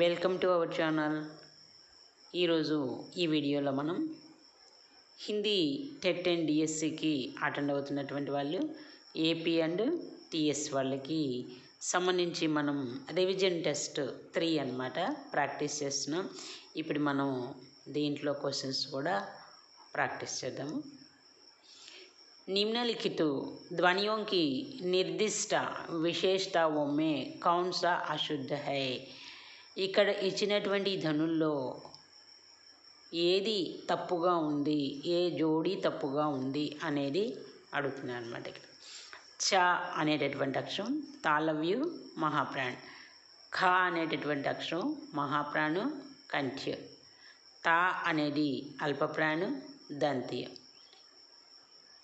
Welcome to our channel. ఈరోజు ఈ వీడియోలో మనం హిందీ టెట్ అండ్ డిఎస్సికి అటెండ్ అవుతున్నటువంటి వాళ్ళు ఏపీ అండ్ టిఎస్ వాళ్ళకి సంబంధించి మనం రివిజన్ టెస్ట్ త్రీ అనమాట ప్రాక్టీస్ చేస్తున్నాం. ఇప్పుడు మనం దీంట్లో క్వశ్చన్స్ కూడా ప్రాక్టీస్ చేద్దాము నిమ్నలిఖిత ధ్వనియోంకి నిర్దిష్ట విశేషత विशेषताओं కౌన్సా అశుద్ధ హై. ఇక్కడ ఇచ్చినటువంటి ధనుల్లో ఏది తప్పుగా ఉంది ఏ జోడి తప్పుగా ఉంది అనేది అడుగుతున్నాను అనమాట ఇక్కడ. చ అనేటటువంటి అక్షరం తాళవ్యు మహాప్రాణ్. ఖ అనేటటువంటి అక్షరం మహాప్రాణు కంఠ్య. తా అనేది అల్పప్రాణు దంత్య.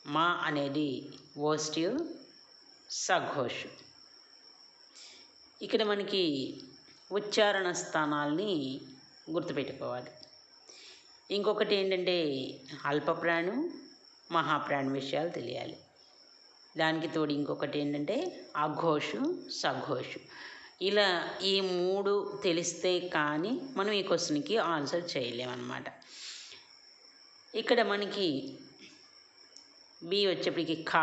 మా అనేది ఓస్ట్యు సఘోష్. ఇక్కడ మనకి ఉచ్చారణ స్థానాల్ని గుర్తుపెట్టుకోవాలి. ఇంకొకటి ఏంటంటే అల్పప్రాణం మహాప్రాణం విషయాలు తెలియాలి. దానికి తోడు ఇంకొకటి ఏంటంటే అఘోషు సఘోషు. ఇలా ఈ మూడు తెలిస్తే కానీ మనం ఈ క్వశ్చన్కి ఆన్సర్ చేయలేమన్నమాట. ఇక్కడ మనకి బి వచ్చేప్పటికి ఖ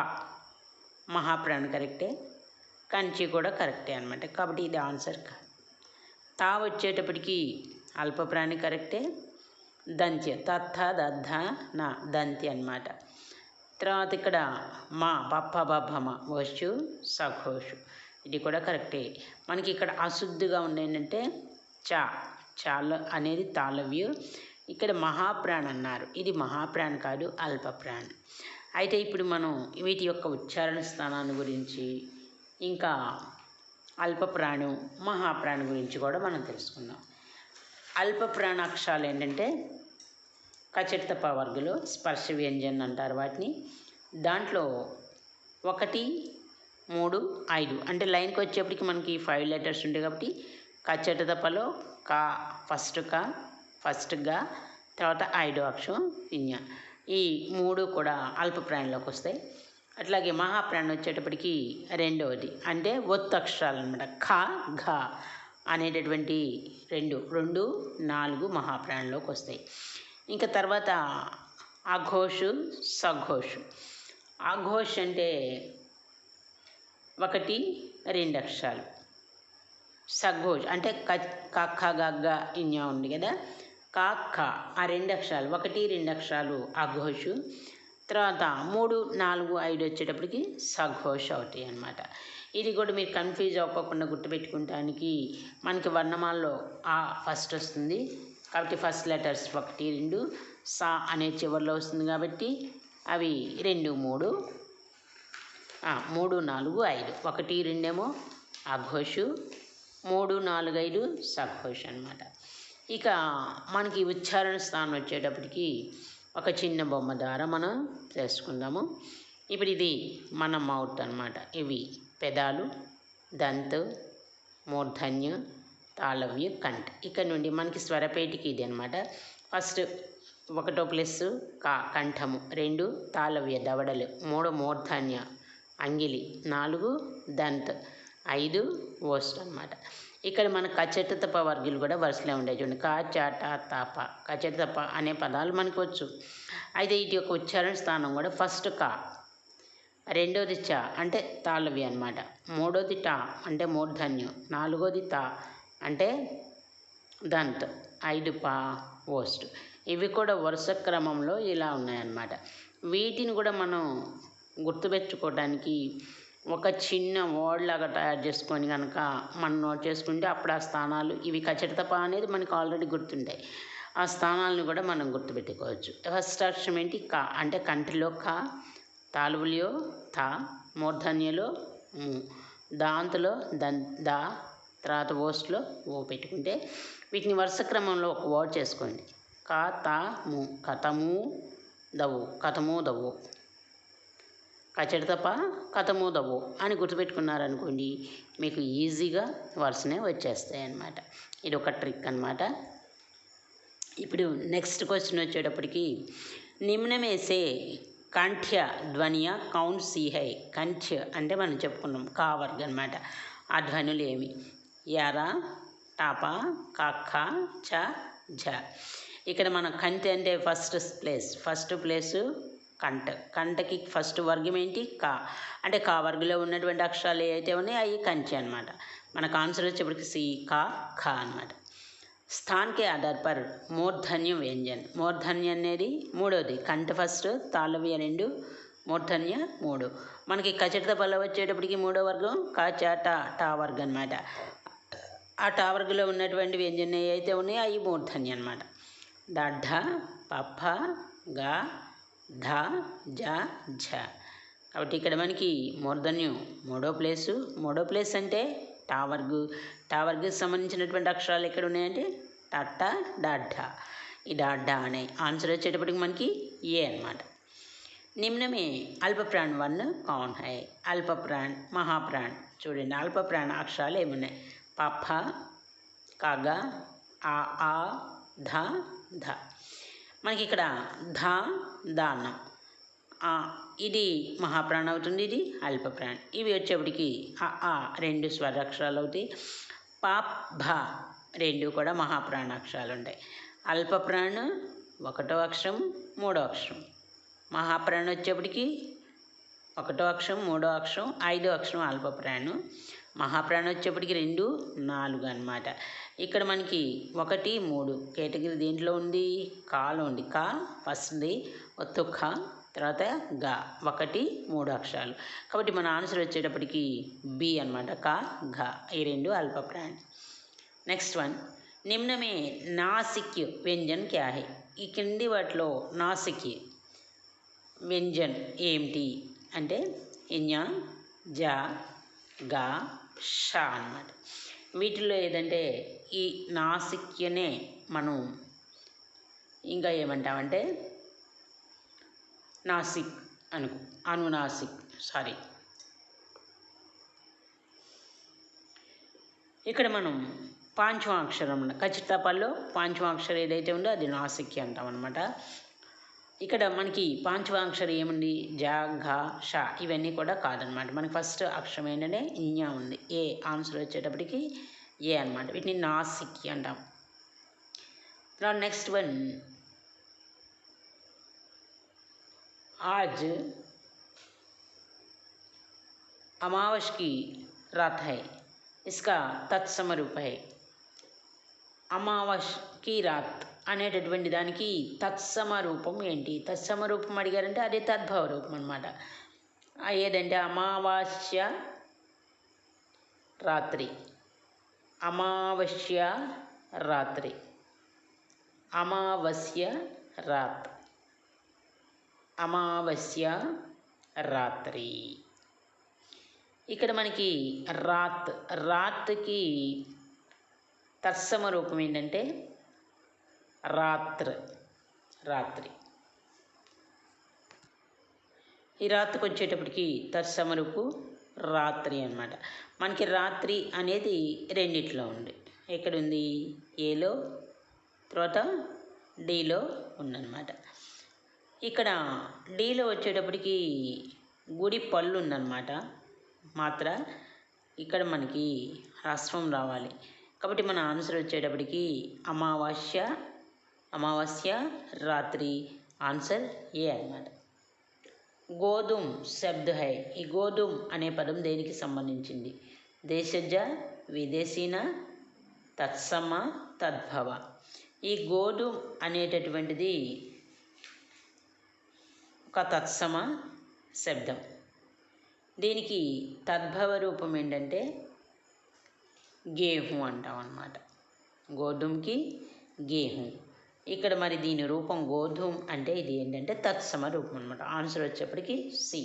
మహాప్రాణ్ కరెక్టే కంచి కూడా కరెక్టే అనమాట కాబట్టి ఇది ఆన్సర్ కాదు తా వచ్చేటప్పటికి అల్పప్రాణి కరెక్టే? దంత్య. తత్థ దద్ధ నా దంతి అనమాట తర్వాత ఇక్కడ మా బప్ప బబ్బమ వశు సఘోషు. ఇది కూడా కరెక్టే. మనకి ఇక్కడ అశుద్ధిగా ఉండేంటంటే చా. చాల అనేది తాళవ్యు. ఇక్కడ మహాప్రాణ్ అన్నారు. ఇది మహాప్రాణ్ కాదు అల్పప్రాణ్. అయితే ఇప్పుడు మనం వీటి యొక్క ఉచ్చారణ స్థానాన్ని గురించి ఇంకా అల్పప్రాణం మహాప్రాణం గురించి కూడా మనం తెలుసుకుందాం. అల్పప్రాణాక్షరాలు ఏంటంటే కచరితప వర్గులు స్పర్శ వ్యంజన్ అంటారు వాటిని. దాంట్లో ఒకటి మూడు ఐదు అంటే లైన్కి వచ్చేప్పటికి మనకి ఫైవ్ లెటర్స్ ఉంటాయి కాబట్టి కచరితపలో కా ఫస్ట్ కా ఫస్ట్గా తర్వాత ఐదో అక్షరం విన్య ఈ మూడు కూడా అల్పప్రాణిలోకి వస్తాయి. అట్లాగే మహాప్రాణం వచ్చేటప్పటికి రెండవది. అంటే ఒత్తక్షరాలు అనమాట ఖ ఘ అనేటటువంటి రెండు రెండు నాలుగు మహాప్రాణంలోకి వస్తాయి. ఇంకా తర్వాత అఘోషు సఘోషు. అఘోష్ అంటే ఒకటి రెండు అక్షరాలు. సఘోష్ అంటే కక్క గగ్గ ఇంజా ఉంది కదా. కాక్క ఆ రెండు అక్షరాలు. ఒకటి రెండు అక్షరాలు అఘోషు తర్వాత మూడు నాలుగు ఐదు వచ్చేటప్పటికి సఘోష అవుతాయి అన్నమాట. ఇది కూడా మీరు కన్ఫ్యూజ్ అవ్వకుండా గుర్తుపెట్టుకుంటానికి మనకి వర్ణమాలలో ఆ ఫస్ట్ వస్తుంది. కాబట్టి ఫస్ట్ లెటర్స్ ఒకటి రెండు సా అనే చివరిలో వస్తుంది కాబట్టి అవి రెండు మూడు మూడు నాలుగు ఐదు. ఒకటి రెండేమో అఘోషు మూడు నాలుగు ఐదు సఘోష్ అనమాట ఇక మనకి ఉచ్చారణ స్థానం వచ్చేటప్పటికి ఒక చిన్న బొమ్మ ద్వారా మనం తెలుసుకుందాము ఇప్పుడు ఇది మన మౌత్ అనమాట ఇవి పెదాలు దంత్ మూర్ధన్య తాళవ్య కంఠ. ఇక్కడ నుండి మనకి స్వరపేటికి ఇది అనమాట ఫస్ట్ ఒకటో ప్లస్ కా కంఠము. రెండు తాళవ్య దవడలు. మూడు మూర్ధన్య అంగిలి. నాలుగు దంత్. ఐదు ఓస్ట్ అనమాట ఇక్కడ మన కచటతప వర్గులు కూడా వరుసలో ఉండేవి చూడండి. కా చాట తాప కచటతప అనే పదాలు మనకు వచ్చు. అయితే వీటి యొక్క ఉచ్చారణ స్థానం కూడా ఫస్ట్ కా. రెండోది చ అంటే తాళవి అనమాట మూడోది టా అంటే మూర్ధన్యం. నాలుగోది తా అంటే దంత్. ఐదు పా ఓస్ట్. ఇవి కూడా వరుస క్రమంలో ఇలా ఉన్నాయన్నమాట. వీటిని కూడా మనం గుర్తుపెట్టుకోవడానికి ఒక చిన్న ఓడ్లాగా తయారు చేసుకొని కనుక మనం నోట్ చేసుకుంటే అప్పుడు ఆ స్థానాలు ఇవి కచటతప అనేది మనకు ఆల్రెడీ గుర్తుంటాయి. ఆ స్థానాలను కూడా మనం గుర్తుపెట్టుకోవచ్చు. ఫస్ట్ అక్షరం ఏంటి? కా అంటే కంటిలో కా తాలువులో తా మూర్ధన్యలో దాంతలో దన్ దా తర్వాత ఓస్ట్లో ఓ పెట్టుకుంటే వీటిని వరుస క్రమంలో ఒక వర్డ్ చేసుకోండి. కా తా ము కథము దవు కథము దవు. కచ్చడి తప్ప కథమూదవు అని గుర్తుపెట్టుకున్నారనుకోండి మీకు ఈజీగా వరుసనే వచ్చేస్తాయి అన్నమాట. ఇది ఒక ట్రిక్ అనమాట ఇప్పుడు నెక్స్ట్ క్వశ్చన్ వచ్చేటప్పటికి నిమ్నమేసే కంఠ్య ధ్వనియ కౌన్ సిహై? కంఠ్య అంటే మనం చెప్పుకున్నాం కావర్గ్ అనమాట ఆ ధ్వనులు ఏమి యార టాప కఖ చ ఝ ఇక్కడ మన కంటి అంటే ఫస్ట్ ప్లేస్ ఫస్ట్ ప్లేసు కంట కంటకి ఫస్ట్ వర్గం ఏంటి? కా. అంటే కా వర్గంలో ఉన్నటువంటి అక్షరాలు ఏవైతే ఉన్నాయో అవి కంచి అనమాట మనకు ఆన్సర్ వచ్చేప్పటికి సి కా ఖ అనమాట స్థాన్కి ఆధార్ పర్ మూర్ధన్య వ్యంజన్. మూర్ధన్య అనేది మూడోది. కంట ఫస్ట్ తాళవ్య రెండు మూర్ధన్య మూడు. మనకి కచట పల్ల వచ్చేటప్పటికి మూడో వర్గం కాచా టా టా వర్గం అనమాట ఆ టా వర్గంలో ఉన్నటువంటి వ్యంజన్ ఏవైతే ఉన్నాయో అవి మూర్ధన్య అనమాట దడ్డ పప్ప గా ధ జ ఝ. కాబట్టి ఇక్కడ మనకి మూర్ధన్యం మూడో ప్లేసు. మూడో ప్లేస్ అంటే టావర్గు. టావర్గ్కి సంబంధించినటువంటి అక్షరాలు ఎక్కడ ఉన్నాయంటే టట్ట డాడ్డ. ఈ డాడ్డ అనే ఆన్సర్ వచ్చేటప్పటికి మనకి ఏ అనమాట నిమ్నమే అల్పప్రాణ్ వన్ కౌన్ హై. అల్పప్రాణ్ మహాప్రాణ్. చూడండి అల్పప్రాణ అక్షరాలు ఏమున్నాయి? పఫ కగ ఆ ఆ ధ ధ. మనకి ఇక్కడ ధ దానం ఆ, ఇది మహాప్రాణం అవుతుంది ఇది అల్పప్రాణ్. ఇవి వచ్చేప్పటికి ఆ రెండు స్వరాక్షరాలు అవుతాయి పాప్ భ రెండు కూడా మహాప్రాణాక్షరాలు ఉంటాయి అల్పప్రాణ ఒకటో అక్షరం మూడో అక్షరం. మహాప్రాణం వచ్చేప్పటికి ఒకటో అక్షరం మూడో అక్షరం ఐదో అక్షరం అల్పప్రాణం. మహాప్రాణం వచ్చేప్పటికి రెండు నాలుగు అన్నమాట ఇక్కడ మనకి ఒకటి మూడు కేటగిరీ దేంట్లో ఉంది? కాలో ఉంది. కా ఫస్ట్ది ఒత్తు ఖ తర్వాత గా. ఒకటి మూడు అక్షరాలు. కాబట్టి మన ఆన్సర్ వచ్చేటప్పటికి బి అనమాట క ఘ. ఈ రెండు అల్పప్రాణి. Next one. నిమ్నమే నాసిక్ వ్యంజన్ క్యా హై? ఈ కింది వాటిలో నాసిక్ వ్యంజన్ ఏమిటి? అంటే ఇన్య జ గా ష అన్నమాట. వీటిలో ఏదంటే ఈ నాసిక్యనే మనం ఇంకా ఏమంటామంటే నాసిక్ అనుకు అనునాసిక్ సారీ. ఇక్కడ మనం పాంచమాక్షరం ఖచ్చితపల్లో పాంచమాక్షరం ఏదైతే ఉందో అది నాసిక్య అంటాం అనమాట ఇక్కడ మనకి పాంచమాక్షరం ఏముంది? జ ఘ ష ఇవన్నీ కూడా కాదనమాట మనకి ఫస్ట్ అక్షరం ఏంటంటే ఇన్యా ఉంది. ఏ ఆన్సర్ వచ్చేటప్పటికి ఏ అనమాట వీటిని నాసిక్య అంటాం తర్వాత నెక్స్ట్ వన్ आज अमावस की रात है इसका तत्सम रूप है అమావాస్ కి రాత్ అనేటటువంటి దానికి తత్సమ రూపం ఏంటి తత్సమ రూపం అడిగారంటే అదే తద్భవ రూపం అనమాట ఏదంటే అమావాస్య రాత్రి అమావాస్య రాత్రి. అమావాస్య రాత్ అమావాస్య రాత్రి. ఇక్కడ మనకి రాత్ రాత్కి తత్సమ రూపం ఏంటంటే రాత్ర రాత్రి. ఈ రాత్రికి వచ్చేటప్పటికి తత్సమ రూపు రాత్రి అన్నమాట. మనకి రాత్రి అనేది రెండిట్లో ఉంది. ఎక్కడుంది? ఏలో తర్వాత డీలో ఉందన్నమాట. ఇక్కడ డీలో వచ్చేటప్పటికి గుడి పళ్ళు ఉందన్నమాట. మాత్ర ఇక్కడ మనకి హ్రస్వం రావాలి. కాబట్టి మన ఆన్సర్ వచ్చేటప్పటికి అమావాస్య అమావాస్య రాత్రి. ఆన్సర్ ఏ అన్నమాట. గోధుమ్ శబ్ద హై. ఈ గోధుమ్ అనే పదం దేనికి సంబంధించింది? దేశజ విదేశీన తత్సమ తద్భవ. ఈ గోధుమ్ అనేటటువంటిది ఒక తత్సమ శబ్దం. దీనికి తద్భవ రూపం ఏంటంటే గేహు అంటాం అన్నమాట. గోధుమకి గేహు. ఇక్కడ మరి దీని రూపం గోధుమ అంటే ఇది ఏంటంటే తత్సమ రూపం అనమాట ఆన్సర్ వచ్చేప్పటికి సి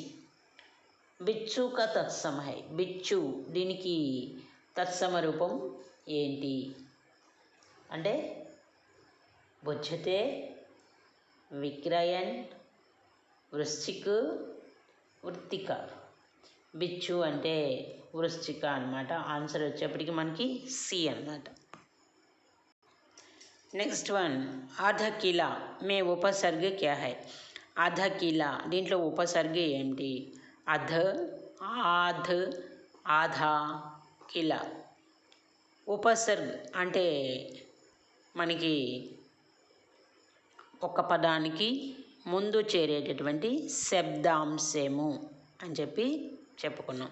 బిచ్చుక క తత్సమ హై. బిచ్చు దీనికి తత్సమ రూపం ఏంటి? అంటే బుజ్జతే విక్రయన్ వృశ్చిక్ వృత్తిక. బిచ్చు అంటే వృశ్చిక అనమాట ఆన్సర్ వచ్చేప్పటికి మనకి సి అన్నమాట. నెక్స్ట్ వన్ ఆధ కిలా మే ఉపసర్గ క్యా హై? ఆధ కిలా దీంట్లో ఉపసర్గ ఏంటి? అధ ఆధ ఆధా కిలా. ఉపసర్గ్ అంటే మనకి ఒక పదానికి ముందు చేరేటటువంటి శబ్దాంశము అని చెప్పి చెప్పుకున్నాం.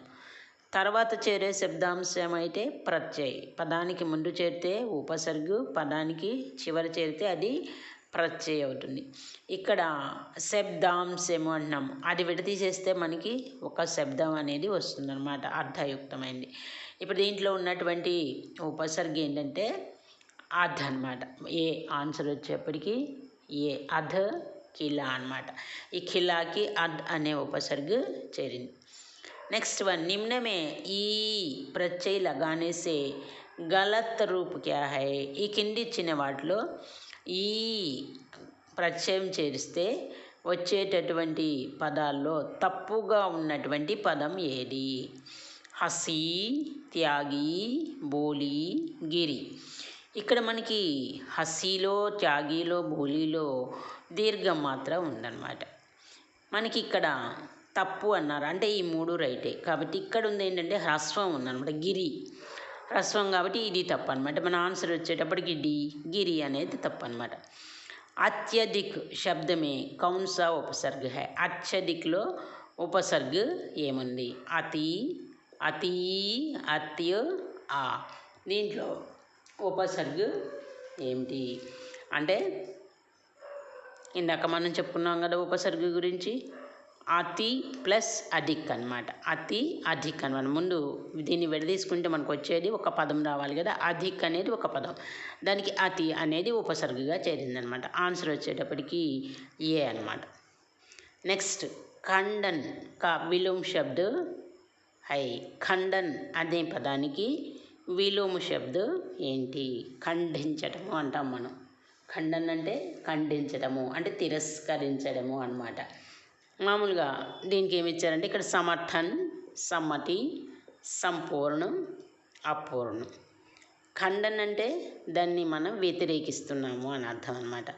తర్వాత చేరే శబ్దాంశం అయితే ప్రత్యయ. పదానికి ముందు చేరితే ఉపసర్గు పదానికి చివరి చేరితే అది ప్రత్యయ అవుతుంది. ఇక్కడ శబ్దాంశము అంటున్నాము. అది విడతీసేస్తే మనకి ఒక శబ్దం అనేది వస్తుందన్నమాట అర్థయుక్తమైంది. ఇప్పుడు దీంట్లో ఉన్నటువంటి ఉపసర్గ ఏంటంటే అధ అనమాట ఏ ఆన్సర్ వచ్చేప్పటికీ ఏ అధ కిలా అనమాట ఈ ఖిలాకి అద్ అనే ఉపసర్గ చేరింది. नेक्स्ट वन निम्न में ఈ ప్రత్యయ लगाने से गलत रूप क्या है ఈ కింది ఇచ్చిన వాటిలో ఈ ప్రత్యయం చేరిస్తే వచ్చేటటువంటి పదాల్లో తప్పుగా ఉన్నటువంటి పదం ఏది హసి త్యాగి బోలి గిరి ఇక్కడ మనకి హసీలో త్యాగిలో బోలీలో దీర్ఘం మాత్రం ఉందన్నమాట మనకి ఇక్కడ తప్పు అన్నారు. అంటే ఈ మూడు రైటే. కాబట్టి ఇక్కడ ఉంది ఏంటంటే హ్రస్వం ఉందన్నమాట. గిరి. హ్రస్వం కాబట్టి ఇది తప్పు అనమాట మన ఆన్సర్ వచ్చేటప్పటికి డి. గిరి అనేది తప్పు అనమాట అత్యధిక్ శబ్దమే కౌన్ ఉపసర్గ హై. అత్యధిక్లో ఉపసర్గ ఏముంది? అతి అతి అత్య ఆ. దీంట్లో ఉపసర్గ ఏమిటి? అంటే ఇందాక మనం చెప్పుకున్నాం కదా ఉపసర్గ గురించి. అతి ప్లస్ అధిక్ అనమాట అతి అధిక్ అనమాట ముందు దీన్ని విడదీసుకుంటే మనకు వచ్చేది ఒక పదం రావాలి కదా. అధిక్ అనేది ఒక పదం. దానికి అతి అనేది ఉపసర్గగా చేరిందనమాట ఆన్సర్ వచ్చేటప్పటికి ఏ అనమాట నెక్స్ట్ ఖండన్ కా విలోమ శబ్ద హై. ఖండన్ అనే పదానికి విలోమ శబ్ద ఏంటి? ఖండించటము అంటాం మనం. ఖండన్ అంటే ఖండించడము అంటే తిరస్కరించడము అనమాట మామూలుగా దీనికి ఏమి ఇచ్చారంటే ఇక్కడ సమర్థన్ సమ్మతి సంపూర్ణం అపూర్ణం. ఖండన్ అంటే దాన్ని మనం వ్యతిరేకిస్తున్నాము అని అర్థం అనమాట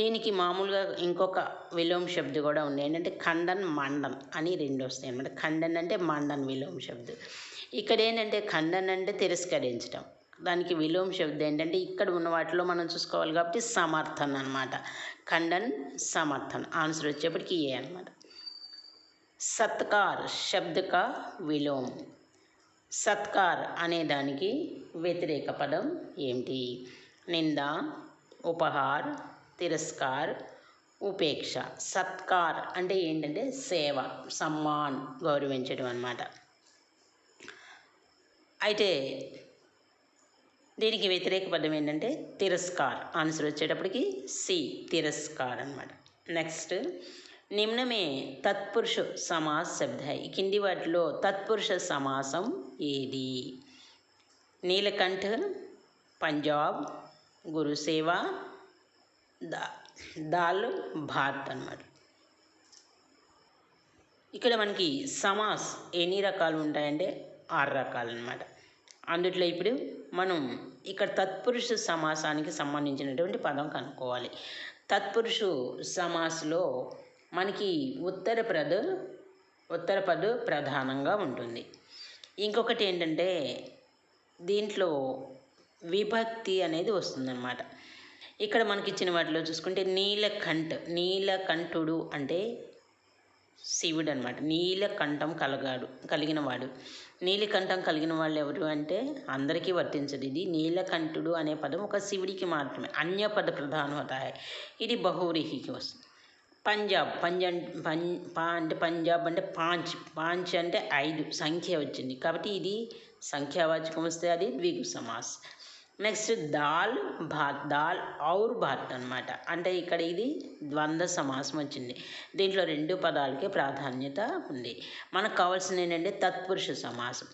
దీనికి మామూలుగా ఇంకొక విలోమ శబ్దం కూడా ఉంది. ఏంటంటే ఖండన్ మండన్ అని రెండు వస్తాయి అనమాట ఖండన్ అంటే మండన్ విలోమ శబ్దు. ఇక్కడ ఏంటంటే ఖండన్ అంటే తిరస్కరించడం దానికి విలోమ శబ్దం ఏంటంటే ఇక్కడ ఉన్న వాటిలో మనం చూసుకోవాలి కాబట్టి సమర్థన్ అనమాట ఖండన్ సమర్థన్. ఆన్సర్ వచ్చేప్పటికి ఏ అనమాట సత్కార్ శబ్ద కా విలోమ్. సత్కార్ అనే దానికి వ్యతిరేక పదం ఏమిటి? నింద ఉపహార్ తిరస్కార్ ఉపేక్ష. సత్కార్ అంటే ఏంటంటే సేవ సమ్మాన్ గౌరవించడం అన్నమాట. అయితే దీనికి వ్యతిరేక పదం ఏంటంటే తిరస్కార్. ఆన్సర్ వచ్చేటప్పటికి సి తిరస్కార్ అనమాట నెక్స్ట్ నిమ్నమే తత్పురుష సమాస్ శబ్ద. ఈ కింది వాటిలో తత్పురుష సమాసం ఏది? నీలకంఠ పంజాబ్ గురుసేవ దా దాల్ భాత్ అన్నమాట. ఇక్కడ మనకి సమాస్ ఎన్ని రకాలు ఉంటాయంటే ఆరు రకాలు అనమాట అందుట్లో ఇప్పుడు మనం ఇక్కడ తత్పురుష సమాసానికి సంబంధించినటువంటి పదం కనుక్కోవాలి. తత్పురుషు సమాస్లో మనకి ఉత్తర పద ఉత్తర పద ప్రధానంగా ఉంటుంది. ఇంకొకటి ఏంటంటే దీంట్లో విభక్తి అనేది వస్తుందన్నమాట. ఇక్కడ మనకి ఇచ్చిన వాటిలో చూసుకుంటే నీలకంఠ నీలకంఠుడు అంటే శివుడు అనమాట నీలకంఠం కలగాడు కలిగిన వాడు. నీలకంఠం కలిగిన వాళ్ళు ఎవరు అంటే అందరికీ వర్తించదు ఇది. నీలకంఠుడు అనే పదం ఒక శివుడికి మాత్రమే అన్య పద ప్రధానం అవుతాయి ఇది బహురీహికి వస్తుంది. పంజాబ్ పంజాబ్ పం పా అంటే పంజాబ్ అంటే పాంచ్ పాంచ్ అంటే ఐదు సంఖ్య వచ్చింది. కాబట్టి ఇది సంఖ్యావాచకం వస్తే అది ద్విగు సమాస్. నెక్స్ట్ దాల్ భాత్ దాల్ ఔర్ భాత్ అనమాట అంటే ఇక్కడ ఇది ద్వంద్వ సమాసం వచ్చింది. దీంట్లో రెండు పదాలకే ప్రాధాన్యత ఉంది. మనకు కావాల్సిన ఏంటంటే తత్పురుష సమాసం.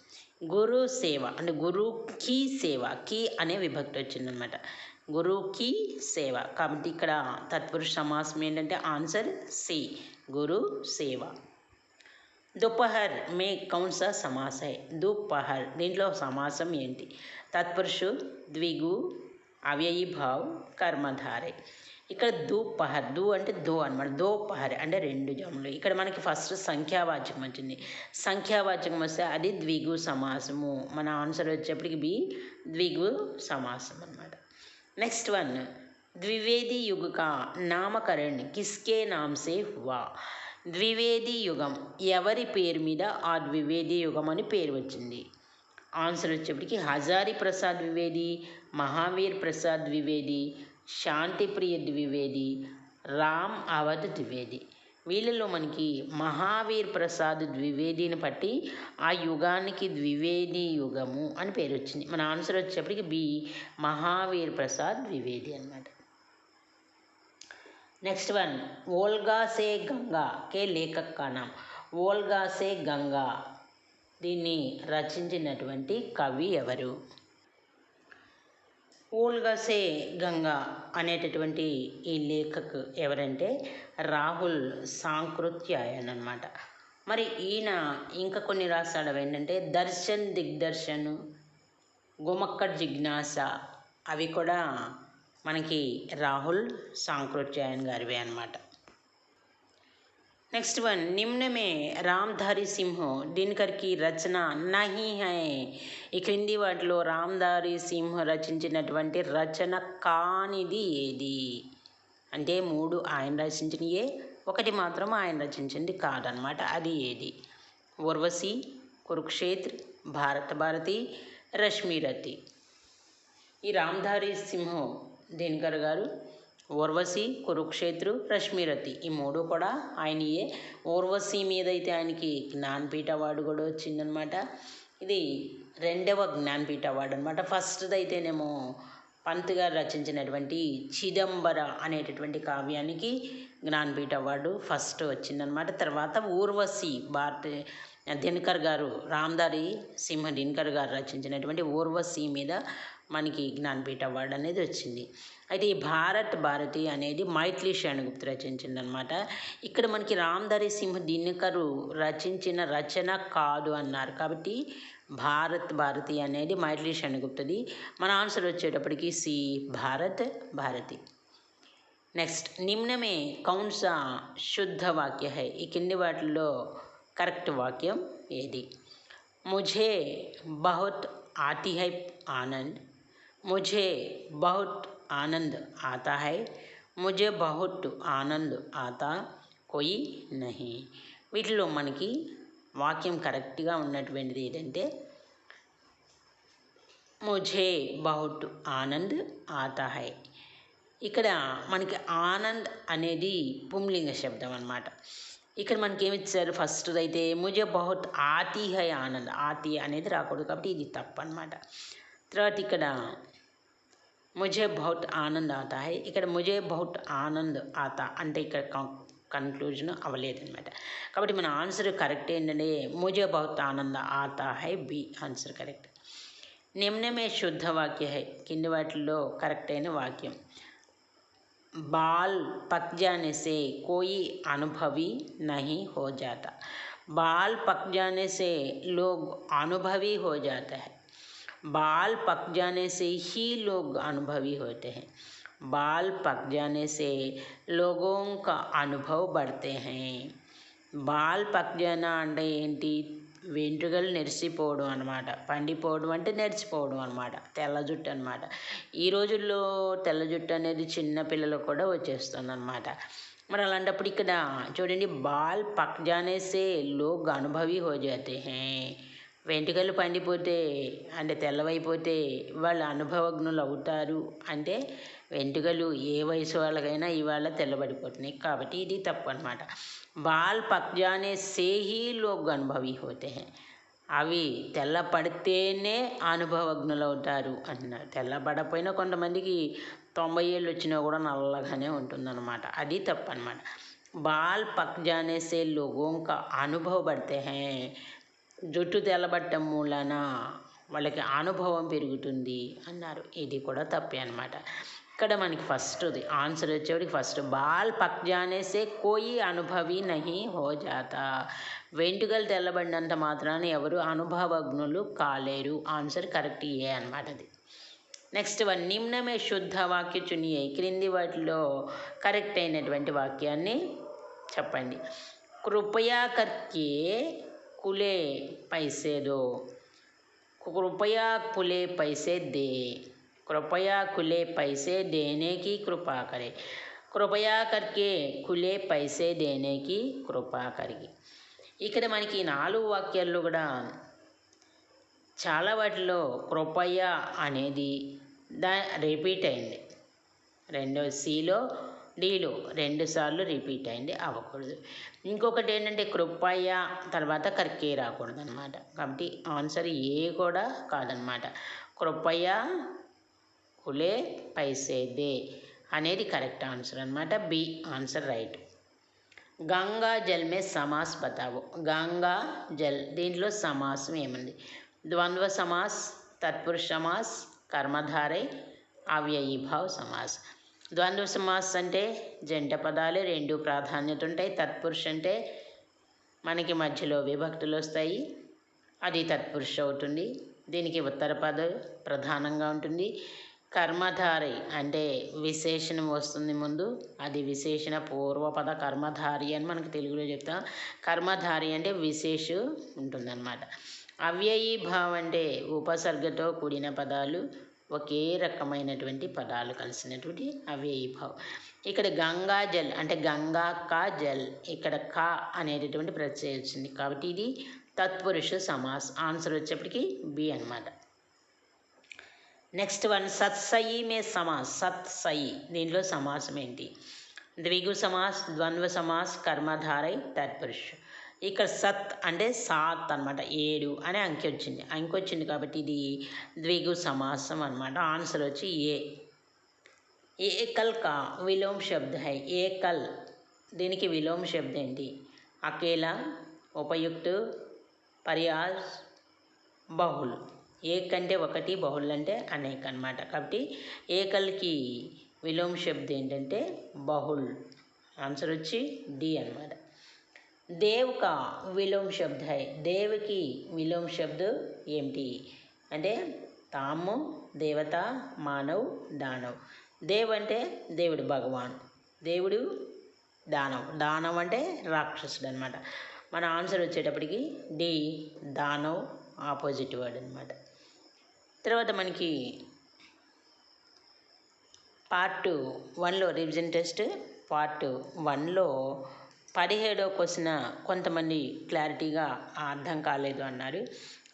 గురు సేవ అంటే గురుకి సేవ కి అనే విభక్తి వచ్చిందనమాట గురువుకి సేవ. కాబట్టి ఇక్కడ తత్పురుష సమాసం ఏంటంటే ఆన్సర్ సి గురు సేవ. దుపహర్ మే కౌన్స సమాసే. దుపహర్ దీంట్లో సమాసం ఏంటి? తత్పురుషు ద్విగు అవ్యయీభావ్ కర్మధారే. ఇక్కడ దూపహర్ దు అంటే దో అనమాట దోపహర్ అంటే రెండు జములు. ఇక్కడ మనకి ఫస్ట్ సంఖ్యావాచకం వచ్చింది. సంఖ్యావాచకం వస్తే అది ద్విగు సమాసము. మన ఆన్సర్ వచ్చేప్పటికి బి ద్విగు సమాసం అనమాట నెక్స్ట్ వన్ ద్వివేది యుగ का నామకరణ్ కిస్కే నామ్ సే హువా ద్వివేది యుగం ఎవరి పేరు మీద ఆ ద్వివేది యుగం అని పేరు వచ్చింది ఆన్సర్ వచ్చేప్పటికి హజారి ప్రసాద్ ద్వివేది మహావీర్ ప్రసాద్ ద్వివేది శాంతిప్రియ ద్వివేది రామ్ అవధ్ ద్వివేది వీళ్ళలో మనకి మహావీర్ ప్రసాద్ ద్వివేదిని బట్టి ఆ యుగానికి ద్వివేది యుగము అని పేరు వచ్చింది. మన ఆన్సర్ వచ్చేప్పటికి బి మహావీర్ ప్రసాద్ ద్వివేది అనమాట నెక్స్ట్ వన్ ఓల్గా సే గంగా కే లేఖక్ కా ఓల్గాసే ఓల్గా సే గంగా దీన్ని రచించినటువంటి కవి ఎవరు? ఓల్గా సే గంగా అనేటటువంటి ఈ లేఖకు ఎవరంటే రాహుల్ సాంకృత్యాయన్ అనమాట మరి ఈయన ఇంకా కొన్ని రాస్తాడు ఏంటంటే దర్శన్ దిగ్దర్శన్ గుమక్కడ్ జిజ్ఞాస అవి కూడా మనకి రాహుల్ సాంకృత్యాయన్ గారివే అనమాట నెక్స్ట్ వన్ నిమ్నమే రామ్ధారి సింహ్ దినకర్కి రచన నహి హై. ఈ క్రింది వాటిలో రామ్ధారి సింహ్ రచించినటువంటి రచన కానిది ఏది? అంటే మూడు ఆయన రచించినయే ఒకటి మాత్రం ఆయన రచించింది కాదనమాట. అది ఏది? ఉర్వశి కురుక్షేత్ర భారత భారతి రశ్మిరతి ఈ రామ్ధారి సింహం దినకర్ గారు? ఉర్వశి కురుక్షేత్ర రశ్మిరతి ఈ మూడు కూడా ఆయనయే. ఉర్వశి మీద అయితే ఆయనకి జ్ఞానపీఠ అవార్డు కూడా వచ్చిందనమాట. ఇది రెండవ జ్ఞానపీఠ అవార్డు అనమాట. ఫస్ట్ది అయితేనేమో పంత్ గారు రచించినటువంటి చిదంబర అనేటటువంటి కావ్యానికి జ్ఞానపీఠ అవార్డు ఫస్ట్ వచ్చిందనమాట తర్వాత ఊర్వశి భారత దినకర్ గారు రామ్దారి సింహ దినకర్ గారు రచించినటువంటి ఊర్వశి మీద మనకి జ్ఞానపీఠ అవార్డు అనేది వచ్చింది. అయితే ఈ భారత్ భారతి అనేది మైథిలి శరణగుప్త రచించిందనమాట ఇక్కడ మనకి రామ్దారి సింహ దినకరు రచించిన రచన కాదు అన్నారు. కాబట్టి భారత్ భారతి అనేది మైథిలి శనగుప్తది మన ఆన్సర్ వచ్చేటప్పటికి సి భారత్ భారతి నెక్స్ట్ నిమ్నమే కౌన్స శుద్ధ వాక్య హై ఈ కింది వాటిల్లో కరెక్ట్ వాక్యం ఏది ముఝే బహుత్ ఆతి హై ఆనంద్ ముఝే బహుత్ ఆనంद आता है मुझे बहुत ఆనంద్ आता कोई नहीं వీటిలో మనకి వాక్యం కరెక్ట్గా ఉన్నటువంటిది ఏంటంటే ముజే బహుట్ ఆనంద్ ఆతా హై ఇక్కడ మనకి ఆనంద్ అనేది పుంలింగ శబ్దం అనమాట ఇక్కడ మనకి ఏమి ఇచ్చారు ఫస్ట్ అయితే ముజే బహుత్ ఆతి హై ఆనంద్. ఆతి అనేది రాకూడదు కాబట్టి ఇది తప్పు అనమాట తర్వాత ఇక్కడ ముజే బహుత్ ఆనంద్ ఆతా హై ఇక్కడ ముజే బహుత్ ఆనంద్ ఆతా అంటే ఇక్కడ కన్క్లూజన్ అవ్వలేదన్నమాట కాబట్టి మన ఆన్సర్ కరెక్ట్ ఏంటంటే ముజే బహుత్ Anand ఆతా high B answer correct నిమ్నమే శుద్ధ వాక్య హై కింది వాటిల్లో కరెక్ట్ అయిన వాక్యం बाल पक जाने से कोई अनुभवी नहीं हो जाता बाल पक जाने से लोग अनुभवी हो जाता है बाल पक जाने से ही लोग अनुभवी होते हैं बाल पक जाने से लोगों का अनुभव बढ़ते हैं బాల్ పక్జన అంటే ఏంటి వెంట్రుకలు నెరిసిపోవడం అనమాట పండిపోవడం అంటే నెరిసిపోవడం అనమాట తెల్ల జుట్టు అనమాట ఈ రోజుల్లో తెల్ల జుట్టు అనేది చిన్న పిల్లలకు కూడా వచ్చేస్తుంది అనమాట మరి అలాంటప్పుడు ఇక్కడ చూడండి బాల్ పక్ జానేసే లోగ్ అనుభవి హో జాతే హే వెంట్రుకలు పండిపోతే అంటే తెల్లవైపోతే వాళ్ళు అనుభవజ్ఞులు అవుతారు. అంటే వెంట్రుకలు ఏ వయసు వాళ్ళకైనా ఇవాళ తెల్లబడిపోతున్నాయి. కాబట్టి ఇది తప్పు అనమాట బాల్ పక్ జానే సే హీ లోగ్ అనుభవి హోతే హే. అవి తెల్లపడితేనే అనుభవజ్ఞులు అవుతారు అంటున్నారు. తెల్లబడపోయినా కొంతమందికి తొంభై ఏళ్ళు వచ్చినా కూడా నల్లగానే ఉంటుందన్నమాట. అది తప్పు అనమాట బాల్ పక్ జానేసే సే లోగోं అనుభవ పడితే హే. జుట్టు తెల్లబట్టం మూలన వాళ్ళకి అనుభవం పెరుగుతుంది అన్నారు. ఇది కూడా తప్పే అనమాట ఇక్కడ మనకి ఫస్ట్ది ఆన్సర్ వచ్చేవాడికి ఫస్ట్ బాల్ పక్ జానేసే కోయి అనుభవి నహి హో జాత. వెంట్రుకలు తెల్లబడినంత మాత్రాన ఎవరు అనుభవజ్ఞులు కాలేరు. ఆన్సర్ కరెక్ట్ ఏ అనమాట అది నెక్స్ట్ వన్ నిమ్నమే శుద్ధ వాక్య చునియే క్రింది వాటిలో కరెక్ట్ అయినటువంటి వాక్యాన్ని చెప్పండి. కృపయా కర్కే కులే పైసే దో कृपया खुले पैसे दे कृपया खुले पैसे देने की कृपा करे కృపయా కర్కే ఖులే పైసే దేనేకి కృపా కరిగి ఇక్కడ మనకి ఈ నాలుగు వాక్యాల్లో కూడా చాలా వాటిలో కృపయ అనేది దా రిపీట్ అయింది రెండో సిలో డీలో రెండుసార్లు రిపీట్ అయింది అవ్వకూడదు. ఇంకొకటి ఏంటంటే కృపయ్య తర్వాత కర్కే రాకూడదు అనమాట కాబట్టి ఆన్సర్ ఏ కూడా కాదనమాట కృపయ్య కులే పైసేదే అనేది కరెక్ట్ ఆన్సర్ అనమాట బి ఆన్సర్ రైట్. గంగా జల్ మే సమాస్ బతావు. గంగా జల్ దీంట్లో సమాసం ఏముంది? ద్వంద్వ సమాస్ తత్పురుష సమాస్ కర్మధారై అవ్యయీభావ సమాస్. ద్వంద్వ సమాస్ అంటే జంట పదాలు రెండు ప్రాధాన్యత ఉంటాయి తత్పురుష అంటే మనకి మధ్యలో విభక్తులు వస్తాయి. అది తత్పురుష అవుతుంది. దీనికి ఉత్తర పద ప్రధానంగా ఉంటుంది. కర్మధారి అంటే విశేషణం వస్తుంది ముందు. అది విశేషణ పూర్వపద కర్మధారి అని మనకి తెలుగులో చెప్తాం. కర్మధారి అంటే విశేష ఉంటుందన్నమాట. అవ్యయీ భావం అంటే ఉపసర్గతో కూడిన పదాలు. ఒకే రకమైనటువంటి పదాలు కలిసినటువంటి అవ్యయీ భావం ఇక్కడ గంగా జల్ అంటే గంగా కా జల్ ఇక్కడ కా అనేటటువంటి ప్రత్యయం వచ్చింది. కాబట్టి ఇది తత్పురుష సమాస్ ఆన్సర్ వచ్చేప్పటికి బి అనమాట నెక్స్ట్ వన్ సత్సయి మే సమాస్ సత్సయి దీనిలో సమాసం ఏంటి? ద్విగు సమాస్ ద్వంద్వ సమాస్ కర్మధారై తత్పురుష్. ఇక్కడ సత్ అంటే సాత్ అనమాట ఏడు అనే అంకె వచ్చింది. అంకె వచ్చింది కాబట్టి ఇది ద్విగు సమాసం అనమాట ఆన్సర్ వచ్చి ఏ. ఏకల్ కా విలోమ శబ్ద హై. ఏకల్. దీనికి విలోమ శబ్దం ఏంటి? అకేలా ఉపయుక్త పర్యాస్ బహుల్ ఏక్ అంటే ఒకటి బహుల్ అంటే అనేక అనమాట కాబట్టి ఏకల్కి విలోమ శబ్దం ఏంటంటే బహుల్ ఆన్సర్ వచ్చి డి అనమాట దేవ్ కా విలోమ శబ్ద. హై దేవ్కి విలోమ శబ్ద ఏమిటి? అంటే తాము దేవత మానవ్ దానవ్. దేవ్ అంటే దేవుడు భగవాన్. దేవుడు దానవ్. దానవ్ అంటే రాక్షసుడు అనమాట మన ఆన్సర్ వచ్చేటప్పటికి డి దానవ్ ఆపోజిట్ వర్డ్ అనమాట తర్వాత మనకి పార్ట్ వన్లో రివిజన్ టెస్ట్. పార్ట్ వన్లో పదిహేడో క్వశ్చన్ కొంతమంది క్లారిటీగా అర్థం కాలేదు అన్నారు.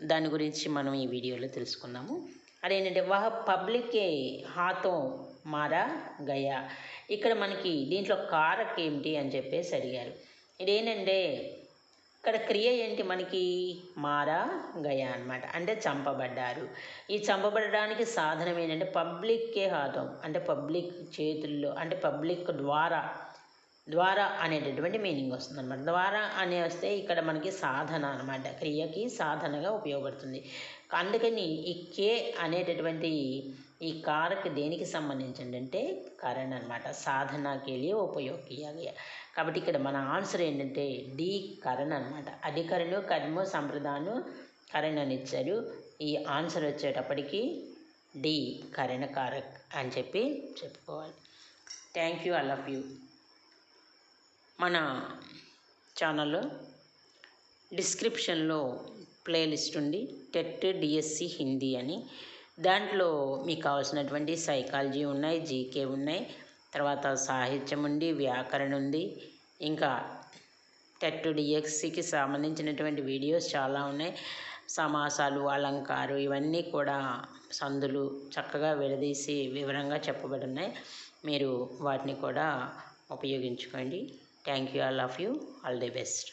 దాని గురించి మనం ఈ వీడియోలో తెలుసుకుందాము. అదేంటంటే వహ పబ్లికే హాతో మారా గయా. ఇక్కడ మనకి దీంట్లో కారక్ ఏమిటి అని చెప్పేసి అడిగారు. ఇదేంటంటే ఇక్కడ క్రియ ఏంటి మనకి? మారా గయా అనమాట అంటే చంపబడ్డారు. ఈ చంపబడడానికి సాధనం ఏంటంటే పబ్లిక్కే హాతం అంటే పబ్లిక్ చేతుల్లో అంటే పబ్లిక్ ద్వారా ద్వారా అనేటటువంటి మీనింగ్ వస్తుంది అనమాట ద్వారా అనే వస్తే ఇక్కడ మనకి సాధన అనమాట క్రియకి సాధనగా ఉపయోగపడుతుంది. అందుకని ఈ కే అనేటటువంటి ఈ కారక్ దేనికి సంబంధించింది అంటే కరణ్ అనమాట సాధనకి వెళ్ళి ఉపయోగ కాబట్టి ఇక్కడ మన ఆన్సర్ ఏంటంటే డి కరణ్ అనమాట అధికరణు కర్మ సంప్రదాను కరణ్ అని ఇచ్చారు. ఈ ఆన్సర్ వచ్చేటప్పటికి డి కరణ కారక్ అని చెప్పి చెప్పుకోవాలి. Thank you all love you మన ఛానల్లో డిస్క్రిప్షన్లో ప్లేలిస్ట్ ఉంది. టెట్ డిఎస్సి హిందీ అని. దాంట్లో మీకు కావాల్సినటువంటి సైకాలజీ ఉన్నాయి జీకే ఉన్నాయి తర్వాత సాహిత్యం ఉంది వ్యాకరణ ఉంది. ఇంకా టెట్ డిఎస్సికి సంబంధించినటువంటి వీడియోస్ చాలా ఉన్నాయి. సమాసాలు అలంకారు ఇవన్నీ కూడా సందులు చక్కగా విడదీసి వివరంగా చెప్పబడి ఉన్నాయి మీరు వాటిని కూడా ఉపయోగించుకోండి. Thank you all of you. All the best.